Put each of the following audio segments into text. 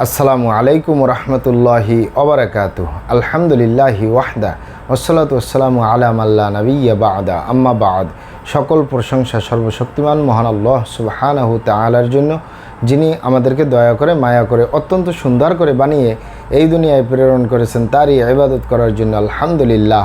আসসালামু আলাইকুম রহমতুল্লাহি অবরাকাত আলহামদুলিল্লাহি ওয়াহদা ওসলাত ওসালামু আলাম আল্লাহ নবিয়া বাদা। আম্মা বাদ, সকল প্রশংসা সর্বশক্তিমান মহান আল্লাহ সুবহানাহু তাআলার জন্য, যিনি আমাদেরকে দয়া করে, মায়া করে, অত্যন্ত সুন্দর করে বানিয়ে এই দুনিয়ায় প্রেরণ করেছেন, তারই ইবাদত করার জন্য আলহামদুলিল্লাহ।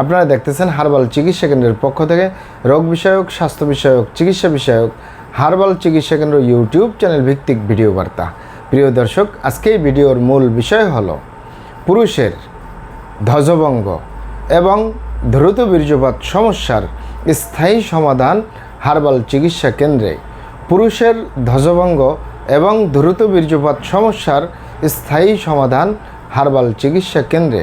আপনারা দেখতেছেন হার্বাল চিকিৎসা কেন্দ্রের পক্ষ থেকে রোগ বিষয়ক, স্বাস্থ্য বিষয়ক, চিকিৎসা বিষয়ক, হার্বাল চিকিৎসা কেন্দ্র ইউটিউব চ্যানেল ভিত্তিক ভিডিও বার্তা। প্রিয় দর্শক, আজকে এই ভিডিওর মূল বিষয় হলো পুরুষের ধ্বজভঙ্গ এবং দ্রুত বীর্যপাত সমস্যার স্থায়ী সমাধান হার্বাল চিকিৎসা কেন্দ্রে। পুরুষের ধ্বজভঙ্গ এবং দ্রুত বীর্যপাত সমস্যার স্থায়ী সমাধান হার্বাল চিকিৎসা কেন্দ্রে।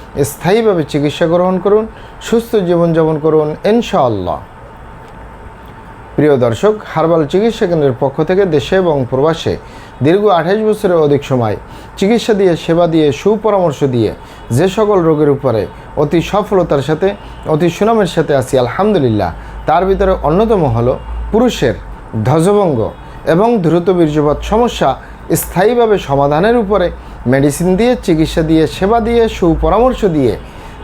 স্থায়ীভাবে চিকিৎসা গ্রহণ করুন, সুস্থ জীবনযাপন করুন, ইনশাআল্লাহ। প্রিয় দর্শক, হার্বাল চিকিৎসা কেন্দ্রের পক্ষ থেকে দেশে এবং প্রবাসে দীর্ঘ আঠাইশ বছরের অধিক সময় চিকিৎসা দিয়ে, সেবা দিয়ে, সুপরামর্শ দিয়ে যে সকল রোগের উপরে অতি সফলতার সাথে, অতি সুনামের সাথে আছি, আলহামদুলিল্লাহ। তার ভিতরে অন্যতম হলো পুরুষের ধ্বজভঙ্গ এবং দ্রুত বীর্যপাত সমস্যা স্থায়ীভাবে সমাধানের উপরে মেডিসিন দিয়ে, চিকিৎসা দিয়ে, সেবা দিয়ে, সুপরামর্শ দিয়ে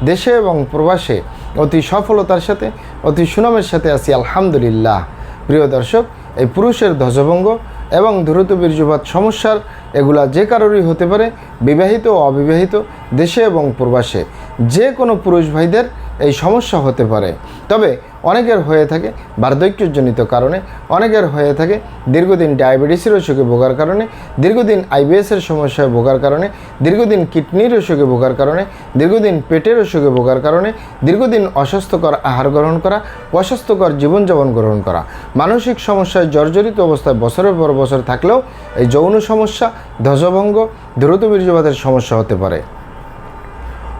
দেশে এবং প্রবাসে অতি সফলতার সাথে, অতি সুনামের সাথে আছি, আলহামদুলিল্লাহ। প্রিয় দর্শক, এই পুরুষের ধ্বজভঙ্গ এবং দ্রুত বীর্যপাত সমস্যার এগুলা যে কারোরই হতে পারে, বিবাহিত ও অবিবাহিত, দেশে এবং প্রবাসে, যে কোনো পুরুষ ভাইদের এই সমস্যা হতে পারে। তবে অনেকের হয়ে থাকে বার্ধক্যজনিত কারণে, অনেকের হয়ে থাকে দীর্ঘদিন ডায়াবেটিসের অসুখে ভোগার কারণে, দীর্ঘদিন আইবিএসের সমস্যায় ভোগার কারণে, দীর্ঘদিন কিডনির অসুখে ভোগার কারণে, দীর্ঘদিন পেটের অসুখে ভোগার কারণে, দীর্ঘদিন অস্বাস্থ্যকর আহার গ্রহণ করা, অস্বাস্থ্যকর জীবনযাপন গ্রহণ করা। মানসিক সমস্যায় জর্জরিত অবস্থায় বছরের পর বছর থাকলেও এই যৌন সমস্যা, ধ্বজভঙ্গ, দ্রুত বীর্যপাতের সমস্যা হতে পারে।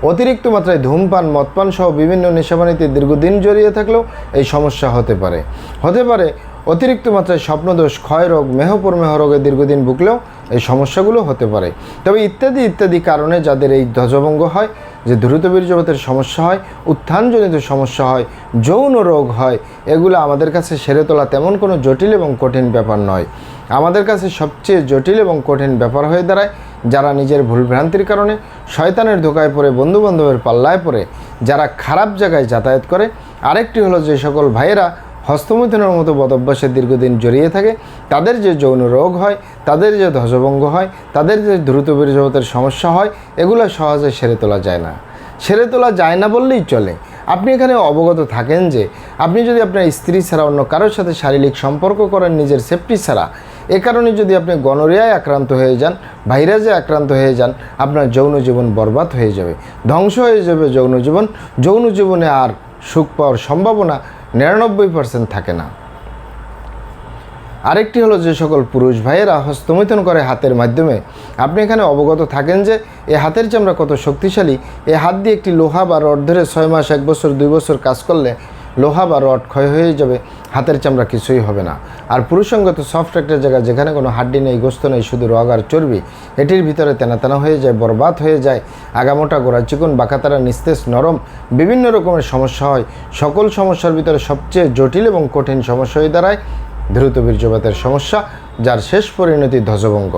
অতিরিক্ত মাত্রায় ধূমপান, মদপান সহ বিভিন্ন নেশাবানিতে দীর্ঘদিন জড়িয়ে থাকলেও এই সমস্যা হতে পারে। হতে পারে, অতিরিক্ত মাত্রায় স্বপ্নদোষ ক্ষয় রোগ মেহপরমেহ রোগে দীর্ঘদিন ভুগলেও এই সমস্যাগুলো হতে পারে। তবে ইত্যাদি ইত্যাদি কারণে যাদের এই ধ্বজভঙ্গ হয়, যে দ্রুত বীর্যপাতের সমস্যা হয়, উত্থানজনিত সমস্যা হয়, যৌন রোগ হয়, এগুলো আমাদের কাছে সেরে তোলা তেমন কোনো জটিল এবং কঠিন ব্যাপার নয়। আমাদের কাছে সবচেয়ে জটিল এবং কঠিন ব্যাপার হয়ে দাঁড়ায় যারা নিজের ভুলভ্রান্তির কারণে শয়তানের ধোকায় পড়ে, বন্ধুবান্ধবের পাল্লায় পড়ে, যারা খারাপ জায়গায় যাতায়াত করে, আরেকটি হলো যে সকল ভাইয়েরা হস্তমৈথুনের মতো বদভ্যাসে দীর্ঘদিন জড়িয়ে থাকে, তাদের যে যৌন রোগ হয়, তাদের যে ধ্বজভঙ্গ হয়, তাদের যে দ্রুত বীর্যপাতের সমস্যা হয়, এগুলো সহজে সেরে তোলা যায় না। সেরে তোলা যায় না বললেই চলে। আপনি এখানে অবগত থাকেন যে, আপনি যদি আপনার স্ত্রী ছাড়া অন্য কারোর সাথে শারীরিক সম্পর্ক করেন, নিজের সেফটি ছাড়া এ কারণে যদি আপনি গনোরিয়ায় আক্রান্ত হয়ে যান, ভাইরাসে আক্রান্ত হয়ে যান, আপনার যৌন জীবন বরবাদ হয়ে যাবে, ধ্বংস হয়ে যাবে যৌন জীবন। যৌন জীবনে আর সুখ পাওয়ার সম্ভাবনা নিরানব্বই পার্সেন্ট থাকে না। আরেকটি হলো যে সকল পুরুষ ভাইয়েরা হস্তমৈথুন করে হাতের মাধ্যমে। আপনি এখানে অবগত থাকেন যে এই হাতের চামড়া কত শক্তিশালী। এ হাত দিয়ে একটি লোহা বা রড ধরে ছয় মাস, এক বছর, দুই বছর কাজ করলে লোহা বা রড ক্ষয় হয়ে যাবে, হাতের চামড়া কিছুই হবে না। আর পুরুষঙ্গত সফট একটা জায়গা যেখানে কোনো হাড্ডি নেই, গোস্ত নেই, শুধু রগ আর চর্বি, এটির ভিতরে তেনা তেনা হয়ে যায়, বরবাদ হয়ে যায়, আগামোটা গোড়া চিকুন, বাঁকাতারা নিস্তেজ, নরম, বিভিন্ন রকমের সমস্যা হয়। সকল সমস্যার ভিতরে সবচেয়ে জটিল এবং কঠিন সমস্যা হয়ে দাঁড়ায় দ্রুত বীর্যপাতের সমস্যা, যার শেষ পরিণতি ধ্বজভঙ্গ।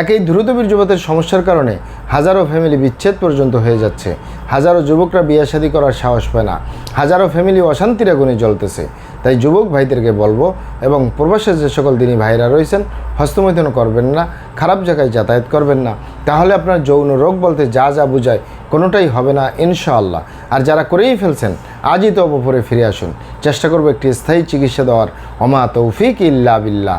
একই দ্রুত বীর্যপাতের সমস্যার কারণে হাজারো ফ্যামিলি বিচ্ছেদ পর্যন্ত হয়ে যাচ্ছে। হাজারো যুবকরা বিয়ে শাদী করার সাহস পায় না। হাজারো ফ্যামিলি অশান্তির আগুনে জ্বলতেছে। তাই যুবক ভাইদেরকে বলব এবং প্রবাসের যে সকল দিনী ভাইরা রয়েছেন, হস্তমৈথন করবেন না, খারাপ জায়গায় যাতায়াত করবেন না। তাহলে আপনার যৌন রোগ বলতে যা যা বুঝায় কোনোটাই হবে না, ইনশাআল্লাহ। আর যারা করেই ফেলছেন, আজই তো অপরে ফিরে আসুন। চেষ্টা করব একটি স্থায়ী চিকিৎসা দেওয়ার। অমা তৌফিক ইল্লা বিল্লাহ।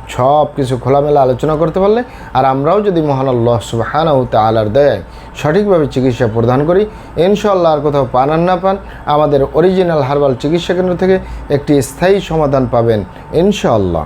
সব কিছু খোলামেলা আলোচনা করতে পারলে, আর আমরাও যদি মহান আল্লাহ সুবাহানাউ তালার দয়ায় সঠিকভাবে চিকিৎসা প্রদান করি ইনশাল্লাহ আর কোথাও পান আর না পান, আমাদের অরিজিনাল হার্বাল চিকিৎসা কেন্দ্র থেকে একটি স্থায়ী সমাধান পাবেন, ইনশাআল্লাহ।